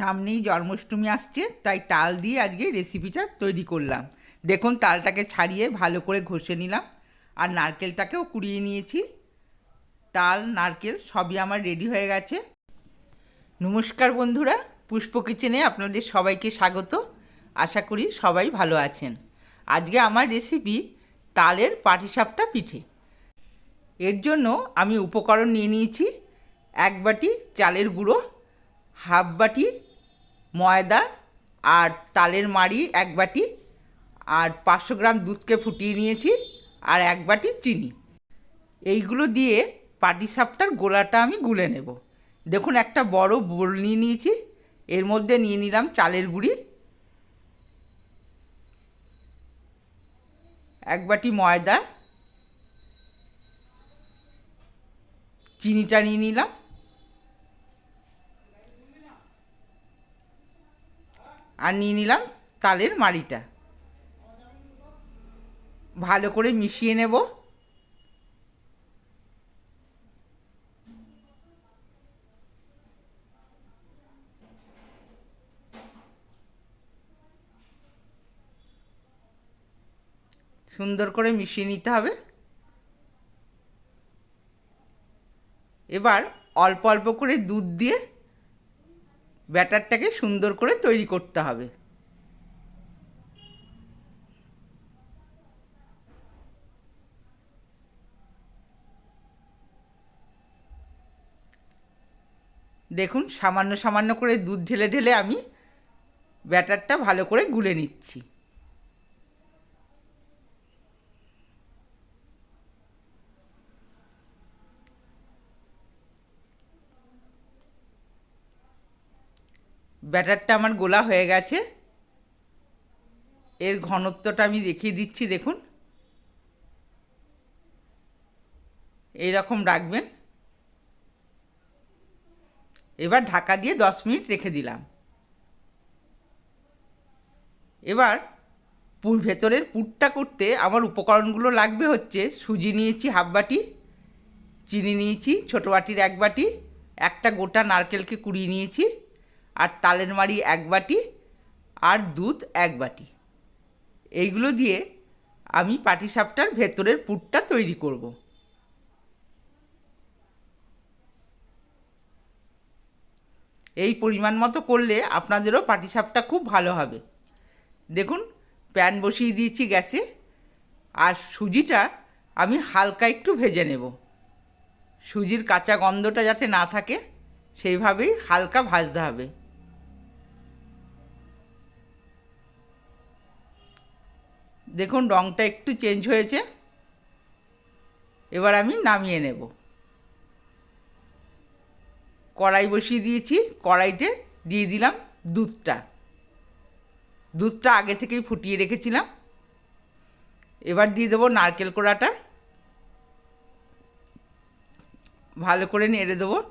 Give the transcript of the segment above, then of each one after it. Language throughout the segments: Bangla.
সামনেই জন্মাষ্টমী আসছে, তাই তাল দিয়ে আজকে রেসিপিটা তৈরি করলাম। দেখুন, তালটাকে ছাড়িয়ে ভালো করে ঘষে নিলাম। আর নারকেলটাকেও কুড়িয়ে নিয়েছি। তাল, নারকেল সবই আমার রেডি হয়ে গেছে। নমস্কার বন্ধুরা, পুষ্প কিচেনে আপনাদের সবাইকে স্বাগত। আশা করি সবাই ভালো আছেন। আজকে আমার রেসিপি তালের পাটিসাপটা পিঠে। এর জন্য আমি উপকরণ নিয়ে নিয়েছি। এক বাটি চালের গুঁড়ো, হাফ বাটি ময়দা আর তালের মাড়ি এক বাটি আর পাঁচশো গ্রাম দুধকে ফুটিয়ে নিয়েছি আর এক বাটি চিনি। এইগুলো দিয়ে পাটিসাপটার গোলাটা আমি গুলে নেব। দেখুন, একটা বড় বোল নিয়ে নিয়েছি। এর মধ্যে নিয়ে নিলাম চালের গুঁড়ি। এক বাটি ময়দা। চিনিটা নিয়ে নিলাম। আর নিয়ে নিলাম তালের মাড়িটা। ভালো করে মিশিয়ে নেব। সুন্দর করে মিশিয়ে নিতে হবে। এবার অল্প অল্প করে দুধ দিয়ে ব্যাটারটাকে সুন্দর করে তৈরি করতে হবে। দেখুন, সামান্য সামান্য করে দুধ ঢেলে ঢেলে আমি ব্যাটারটা ভালো করে গুলে নিচ্ছি। ব্যাটারটা আমার গোলা হয়ে গেছে। এর ঘনত্বটা আমি দেখিয়ে দিচ্ছি, দেখুন। এই রকম রাখবেন। এবার ঢাকা দিয়ে দশ মিনিট রেখে দিলাম। এবার পুর ভেতরের পুরটা করতে আমার উপকরণগুলো লাগবে হচ্ছে সুজি নিয়েছি হাফ বাটি, চিনি নিয়েছি ছোটো বাটির এক বাটি, একটা গোটা নারকেলকে কুড়িয়ে নিয়েছি। আর তালের মাড়ি এক বাটি আর দুধ এক বাটি। এইগুলো দিয়ে আমি পাটিসাপটার ভেতরের পুরটা তৈরি করব। এই পরিমাণ মতো করলে আপনাদেরও পাটিসাপটা খুব ভালো হবে। দেখুন, প্যান বসিয়ে দিয়েছি গ্যাসে, আর সুজিটা আমি হালকা একটু ভেজে নেব। সুজির কাঁচা গন্ধটা যাতে না থাকে, সেইভাবেই হালকা ভাজতে হবে। দেখুন রঙটা একটু চেঞ্জ হয়েছে। এবার আমি নামিয়ে নেব। কড়াই বসিয়ে দিয়েছি, কড়াইতে দিয়ে দিলাম দুধটা। দুধটা আগে থেকেই ফুটিয়ে রেখেছিলাম। এবার দিয়ে দেবো নারকেল কোড়াটা। ভালো করে নেড়ে দেবো।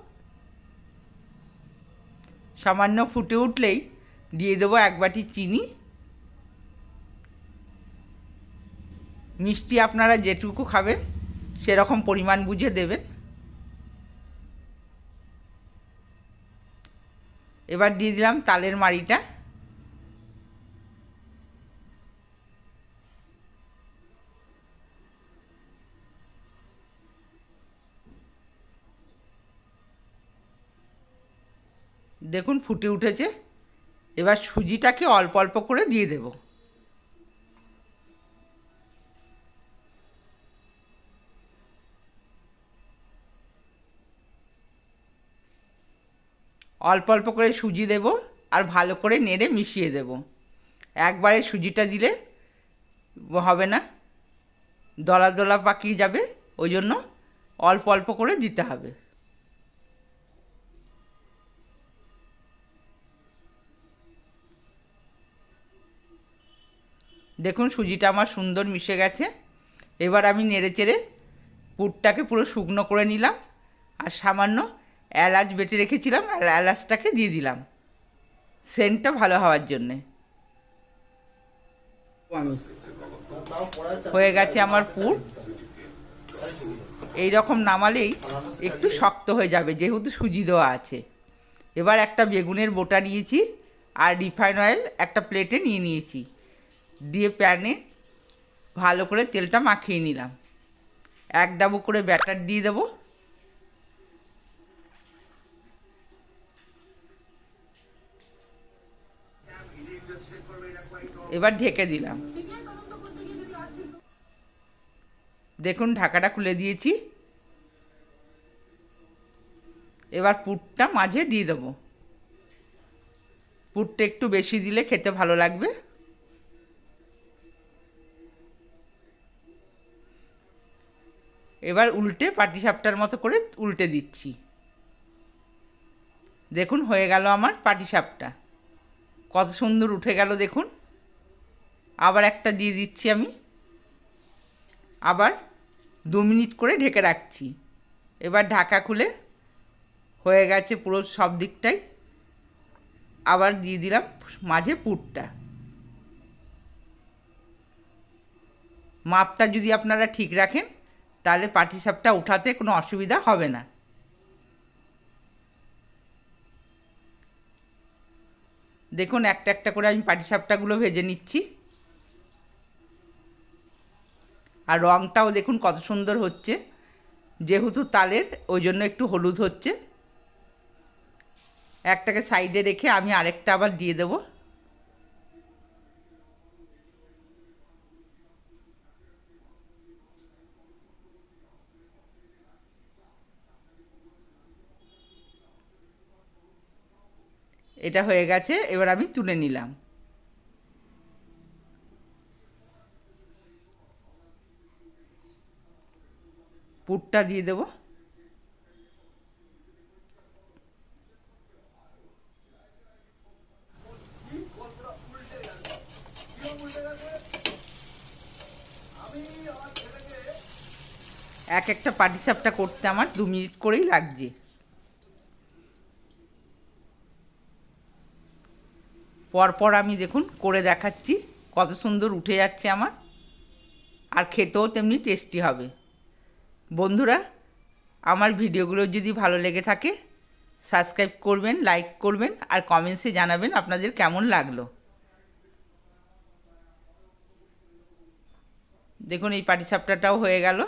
সামান্য ফুটে উঠলেই দিয়ে দেবো এক বাটি চিনি। মিষ্টি আপনারা যেটুকু খাবেন, সেরকম পরিমাণ বুঝে দেবেন। এবার দিয়ে দিলাম তালের মাড়িটা। দেখুন ফুটে উঠেছে। এবার সুজিটাকে অল্প অল্প করে দিয়ে দেব। অল্প অল্প করে সুজি দেব আর ভালো করে নেড়ে মিশিয়ে দেব। একবারে সুজিটা দিলে হবে না, দলা দলা পাকিয়ে যাবে, ওই জন্য অল্প অল্প করে দিতে হবে। দেখুন সুজিটা আমার সুন্দর মিশে গেছে। এবার আমি নেড়ে চেড়ে পুরটাকে পুরো শুকনো করে নিলাম আর সামান্য এলাচ বেটে রেখেছিলাম আর এলাচটাকে দিয়ে দিলাম। সেন্টটা ভালো হওয়ার জন্যে। হয়ে গেছে আমার পুর। এই রকম নামালেই একটু শক্ত হয়ে যাবে, যেহেতু সুজি দেওয়া আছে। এবার একটা বেগুনের বোটা নিয়েছি আর রিফাইন অয়েল একটা প্লেটে নিয়ে নিয়েছি। দিয়ে প্যানে ভালো করে তেলটা মাখিয়ে নিলাম। এক ডাবু করে ব্যাটার দিয়ে দেবো। এবার ঢেকে দিলাম। দেখুন, ঢাকাটা খুলে দিয়েছি। এবার পুরটা মাঝে দিয়ে দেবো। পুরটা একটু বেশি দিলে খেতে ভালো লাগবে। এবার উল্টে পাটিসাপটার মতো করে উল্টে দিচ্ছি। দেখুন, হয়ে গেল আমার পাটিসাপটা। কত সুন্দর উঠে গেল, দেখুন। আবার একটা দিয়ে দিচ্ছি আমি। আবার দু মিনিট করে ঢেকে রাখছি। এবার ঢাকা খুলে হয়ে গেছে পুরো সব দিকটাই। আবার দিয়ে দিলাম মাঝে পুরটা। মাপটা যদি আপনারা ঠিক রাখেন, তাহলে পাটিসাপটা উঠাতে কোনো অসুবিধা হবে না। দেখুন, একটা একটা করে আমি পাটিসাপটাগুলো ভেজে নিচ্ছি। আর রঙটাও দেখুন কত সুন্দর হচ্ছে। যেহেতু তালের, ওই জন্য একটু হলুদ হচ্ছে। একটাকে সাইডে রেখে আমি আরেকটা আবার দিয়ে দেবো। এটা হয়ে গেছে, এবার আমি তুলে নিলাম। পুরটা দিয়ে দেবো। এক একটা পাটিসাপটা করতে আমার দু মিনিট করেই লাগছে। পরপর আমি দেখুন করে দেখাচ্ছি, কত সুন্দর উঠে যাচ্ছে আমার। আর খেতেও তেমনি টেস্টি হবে। বন্ধুরা, আমার ভিডিওগুলো যদি ভালো লেগে থাকে সাবস্ক্রাইব করবেন লাইক করবেন আর কমেন্টসে জানাবেন আপনাদের কেমন লাগল। দেখুন, এই পাটিসাপটাটাও হয়ে গেল।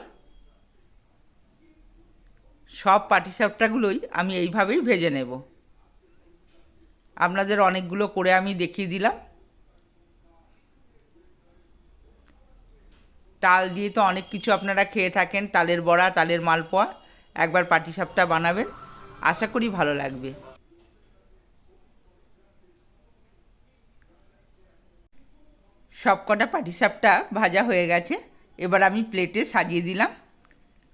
সব পাটিসাপটাগুলোই আমি এইভাবেই ভেজে নেব। আপনাদের অনেকগুলো করে আমি দেখিয়ে দিলাম। তাল দিয়ে তো অনেক কিছু আপনারা খেয়ে থাকেন, তালের বড়া, তালের মালপোয়া। একবার পাটিসাপটা বানাবেন, আশা করি ভালো লাগবে। সব কটা পাটিসাপটা ভাজা হয়ে গেছে, এবার আমি প্লেটে সাজিয়ে দিলাম।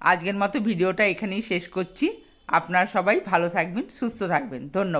আজকের মতো ভিডিওটা এখানেই শেষ করছি। আপনারা সবাই ভালো থাকবেন, সুস্থ থাকবেন। ধন্যবাদ।